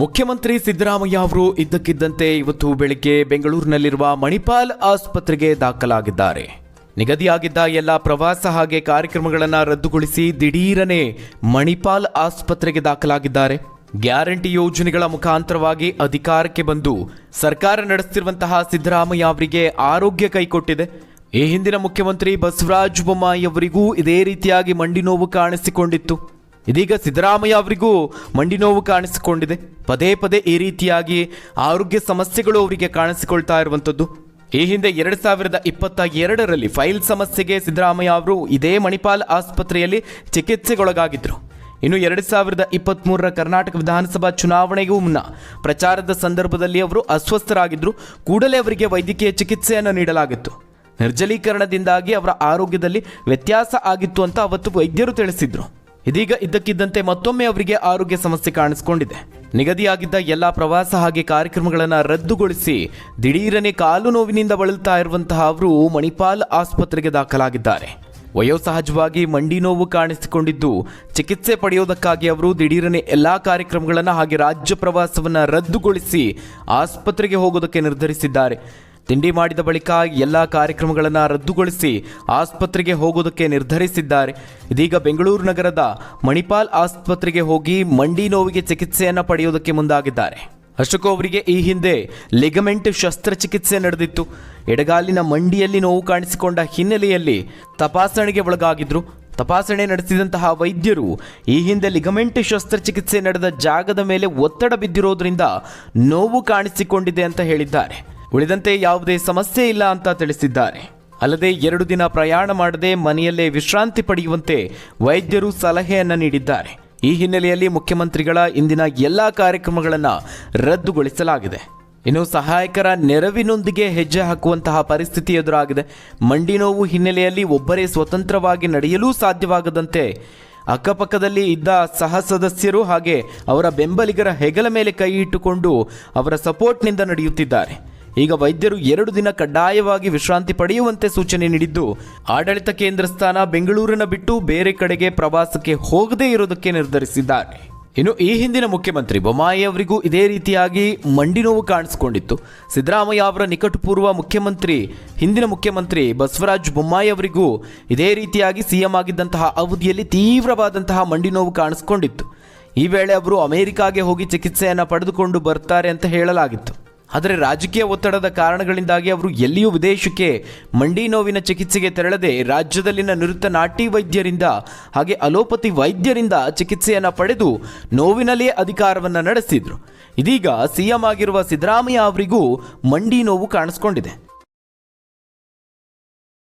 ಮುಖ್ಯಮಂತ್ರಿ ಸಿದ್ದರಾಮಯ್ಯ ಅವರು ಇದ್ದಕ್ಕಿದ್ದಂತೆ ಇವತ್ತು ಬೆಳಿಗ್ಗೆ ಬೆಂಗಳೂರಿನಲ್ಲಿರುವ ಮಣಿಪಾಲ್ ಆಸ್ಪತ್ರೆಗೆ ದಾಖಲಾಗಿದ್ದಾರೆ. ನಿಗದಿಯಾಗಿದ್ದ ಎಲ್ಲ ಪ್ರವಾಸ ಹಾಗೆ ಕಾರ್ಯಕ್ರಮಗಳನ್ನು ರದ್ದುಗೊಳಿಸಿ ದಿಢೀರನೆ ಮಣಿಪಾಲ್ ಆಸ್ಪತ್ರೆಗೆ ದಾಖಲಾಗಿದ್ದಾರೆ. ಗ್ಯಾರಂಟಿ ಯೋಜನೆಗಳ ಮುಖಾಂತರವಾಗಿ ಅಧಿಕಾರಕ್ಕೆ ಬಂದು ಸರ್ಕಾರ ನಡೆಸುತ್ತಿರುವಂತಹ ಸಿದ್ದರಾಮಯ್ಯ ಅವರಿಗೆ ಆರೋಗ್ಯ ಕೈಕೊಟ್ಟಿದೆ. ಈ ಹಿಂದಿನ ಮುಖ್ಯಮಂತ್ರಿ ಬಸವರಾಜ ಬೊಮ್ಮಾಯಿ ಅವರಿಗೂ ಇದೇ ರೀತಿಯಾಗಿ ಮಂಡಿ ನೋವು ಕಾಣಿಸಿಕೊಂಡಿತ್ತು. ಇದೀಗ ಸಿದ್ದರಾಮಯ್ಯ ಅವರಿಗೂ ಮಂಡಿ ನೋವು ಕಾಣಿಸಿಕೊಂಡಿದೆ. ಪದೇ ಪದೇ ಈ ರೀತಿಯಾಗಿ ಆರೋಗ್ಯ ಸಮಸ್ಯೆಗಳು ಅವರಿಗೆ ಕಾಣಿಸಿಕೊಳ್ತಾ ಇರುವಂಥದ್ದು ಈ ಹಿಂದೆ ಎರಡು ಸಾವಿರದ ಇಪ್ಪತ್ತ ಎರಡರಲ್ಲಿ ಫೈಲ್ ಸಮಸ್ಯೆಗೆ ಸಿದ್ದರಾಮಯ್ಯ ಅವರು ಇದೇ ಮಣಿಪಾಲ್ ಆಸ್ಪತ್ರೆಯಲ್ಲಿ ಚಿಕಿತ್ಸೆಗೊಳಗಾಗಿದ್ದರು ಇನ್ನು ಎರಡು ಸಾವಿರದ ಇಪ್ಪತ್ತ್ಮೂರರ ಕರ್ನಾಟಕ ವಿಧಾನಸಭಾ ಚುನಾವಣೆಗೂ ಮುನ್ನ ಪ್ರಚಾರದ ಸಂದರ್ಭದಲ್ಲಿ ಅವರು ಅಸ್ವಸ್ಥರಾಗಿದ್ದರು ಕೂಡಲೇ ಅವರಿಗೆ ವೈದ್ಯಕೀಯ ಚಿಕಿತ್ಸೆಯನ್ನು ನೀಡಲಾಗಿತ್ತು. ನಿರ್ಜಲೀಕರಣದಿಂದಾಗಿ ಅವರ ಆರೋಗ್ಯದಲ್ಲಿ ವ್ಯತ್ಯಾಸ ಆಗಿತ್ತು ಅಂತ ಅವತ್ತು ವೈದ್ಯರು ತಿಳಿಸಿದ್ರು. ಇದೀಗ ಇದ್ದಕ್ಕಿದ್ದಂತೆ ಮತ್ತೊಮ್ಮೆ ಅವರಿಗೆ ಆರೋಗ್ಯ ಸಮಸ್ಯೆ ಕಾಣಿಸಿಕೊಂಡಿದೆ. ನಿಗದಿಯಾಗಿದ್ದ ಎಲ್ಲ ಪ್ರವಾಸ ಹಾಗೆ ಕಾರ್ಯಕ್ರಮಗಳನ್ನು ರದ್ದುಗೊಳಿಸಿ ದಿಢೀರನೆ ಕಾಲು ನೋವಿನಿಂದ ಬಳಲ್ತಾ ಇರುವಂತಹ ಅವರು ಮಣಿಪಾಲ್ ಆಸ್ಪತ್ರೆಗೆ ದಾಖಲಾಗಿದ್ದಾರೆ. ವಯೋಸಹಜವಾಗಿ ಮಂಡಿ ನೋವು ಕಾಣಿಸಿಕೊಂಡಿದ್ದು, ಚಿಕಿತ್ಸೆ ಪಡೆಯೋದಕ್ಕಾಗಿ ಅವರು ದಿಢೀರನೆ ಎಲ್ಲಾ ಕಾರ್ಯಕ್ರಮಗಳನ್ನು ಹಾಗೆ ರಾಜ್ಯ ಪ್ರವಾಸವನ್ನು ರದ್ದುಗೊಳಿಸಿ ಆಸ್ಪತ್ರೆಗೆ ಹೋಗೋದಕ್ಕೆ ನಿರ್ಧರಿಸಿದ್ದಾರೆ. ತಿಂಡಿ ಮಾಡಿದ ಬಳಿಕ ಎಲ್ಲ ಕಾರ್ಯಕ್ರಮಗಳನ್ನು ರದ್ದುಗೊಳಿಸಿ ಆಸ್ಪತ್ರೆಗೆ ಹೋಗೋದಕ್ಕೆ ನಿರ್ಧರಿಸಿದ್ದಾರೆ. ಇದೀಗ ಬೆಂಗಳೂರು ನಗರದ ಮಣಿಪಾಲ್ ಆಸ್ಪತ್ರೆಗೆ ಹೋಗಿ ಮಂಡಿ ನೋವಿಗೆ ಚಿಕಿತ್ಸೆಯನ್ನು ಪಡೆಯೋದಕ್ಕೆ ಮುಂದಾಗಿದ್ದಾರೆ. ಅಶೋಕ್ ಅವರಿಗೆ ಈ ಹಿಂದೆ ಲಿಗಮೆಂಟ್ ಶಸ್ತ್ರಚಿಕಿತ್ಸೆ ನಡೆದಿತ್ತು. ಎಡಗಾಲಿನ ಮಂಡಿಯಲ್ಲಿ ನೋವು ಕಾಣಿಸಿಕೊಂಡ ಹಿನ್ನೆಲೆಯಲ್ಲಿ ತಪಾಸಣೆಗೆ ಒಳಗಾಗಿದ್ರು. ತಪಾಸಣೆ ನಡೆಸಿದಂತಹ ವೈದ್ಯರು ಈ ಹಿಂದೆ ಲಿಗಮೆಂಟ್ ಶಸ್ತ್ರಚಿಕಿತ್ಸೆ ನಡೆದ ಜಾಗದ ಮೇಲೆ ಒತ್ತಡ ಬಿದ್ದಿರೋದ್ರಿಂದ ನೋವು ಕಾಣಿಸಿಕೊಂಡಿದೆ ಅಂತ ಹೇಳಿದ್ದಾರೆ. ಉಳಿದಂತೆ ಯಾವುದೇ ಸಮಸ್ಯೆ ಇಲ್ಲ ಅಂತ ತಿಳಿಸಿದ್ದಾರೆ. ಅಲ್ಲದೆ ಎರಡು ದಿನ ಪ್ರಯಾಣ ಮಾಡದೆ ಮನೆಯಲ್ಲೇ ವಿಶ್ರಾಂತಿ ಪಡೆಯುವಂತೆ ವೈದ್ಯರು ಸಲಹೆಯನ್ನು ನೀಡಿದ್ದಾರೆ. ಈ ಹಿನ್ನೆಲೆಯಲ್ಲಿ ಮುಖ್ಯಮಂತ್ರಿಗಳ ಇಂದಿನ ಎಲ್ಲ ಕಾರ್ಯಕ್ರಮಗಳನ್ನು ರದ್ದುಗೊಳಿಸಲಾಗಿದೆ. ಇನ್ನು ಸಹಾಯಕರ ನೆರವಿನೊಂದಿಗೆ ಹೆಜ್ಜೆ ಹಾಕುವಂತಹ ಪರಿಸ್ಥಿತಿ ಎದುರಾಗಿದೆ. ಮಂಡಿ ನೋವು ಹಿನ್ನೆಲೆಯಲ್ಲಿ ಒಬ್ಬರೇ ಸ್ವತಂತ್ರವಾಗಿ ನಡೆಯಲು ಸಾಧ್ಯವಾಗದಂತೆ ಅಕ್ಕಪಕ್ಕದಲ್ಲಿ ಇದ್ದ ಸಹ ಸದಸ್ಯರು ಹಾಗೆ ಅವರ ಬೆಂಬಲಿಗರ ಹೆಗಲ ಮೇಲೆ ಕೈ ಇಟ್ಟುಕೊಂಡು ಅವರ ಸಪೋರ್ಟ್ನಿಂದ ನಡೆಯುತ್ತಿದ್ದಾರೆ. ಈಗ ವೈದ್ಯರು ಎರಡು ದಿನ ಕಡ್ಡಾಯವಾಗಿ ವಿಶ್ರಾಂತಿ ಪಡೆಯುವಂತೆ ಸೂಚನೆ ನೀಡಿದ್ದು, ಆಡಳಿತ ಕೇಂದ್ರ ಸ್ಥಾನ ಬೆಂಗಳೂರಿನ ಬಿಟ್ಟು ಬೇರೆ ಕಡೆಗೆ ಪ್ರವಾಸಕ್ಕೆ ಹೋಗದೇ ಇರೋದಕ್ಕೆ ನಿರ್ಧರಿಸಿದ್ದಾರೆ. ಇನ್ನು ಈ ಹಿಂದಿನ ಮುಖ್ಯಮಂತ್ರಿ ಬೊಮ್ಮಾಯಿ ಅವರಿಗೂ ಇದೇ ರೀತಿಯಾಗಿ ಮಂಡಿ ನೋವು ಕಾಣಿಸಿಕೊಂಡಿತ್ತು. ಸಿದ್ದರಾಮಯ್ಯ ಅವರ ನಿಕಟಪೂರ್ವ ಮುಖ್ಯಮಂತ್ರಿ, ಹಿಂದಿನ ಮುಖ್ಯಮಂತ್ರಿ ಬಸವರಾಜ್ ಬೊಮ್ಮಾಯಿ ಅವರಿಗೂ ಇದೇ ರೀತಿಯಾಗಿ ಸಿಎಂ ಆಗಿದ್ದಂತಹ ಅವಧಿಯಲ್ಲಿ ತೀವ್ರವಾದಂತಹ ಮಂಡಿ ನೋವು ಕಾಣಿಸಿಕೊಂಡಿತ್ತು. ಈ ವೇಳೆ ಅವರು ಅಮೆರಿಕಾಗೆ ಹೋಗಿ ಚಿಕಿತ್ಸೆಯನ್ನು ಪಡೆದುಕೊಂಡು ಬರ್ತಾರೆ ಅಂತ ಹೇಳಲಾಗಿತ್ತು. ಆದರೆ ರಾಜಕೀಯ ಒತ್ತಡದ ಕಾರಣಗಳಿಂದಾಗಿ ಅವರು ಎಲ್ಲಿಯೂ ವಿದೇಶಕ್ಕೆ ಮಂಡಿ ನೋವಿನ ಚಿಕಿತ್ಸೆಗೆ ತೆರಳದೆ ರಾಜ್ಯದಲ್ಲಿನ ನಿವೃತ್ತ ನಾಟಿ ವೈದ್ಯರಿಂದ ಹಾಗೆ ಅಲೋಪತಿ ವೈದ್ಯರಿಂದ ಚಿಕಿತ್ಸೆಯನ್ನು ಪಡೆದು ನೋವಿನಲ್ಲೇ ಅಧಿಕಾರವನ್ನು ನಡೆಸಿದ್ರು. ಇದೀಗ ಸಿಎಂ ಆಗಿರುವ ಸಿದ್ದರಾಮಯ್ಯ ಅವರಿಗೂ ಮಂಡಿ ನೋವು ಕಾಣಿಸ್ಕೊಂಡಿದೆ.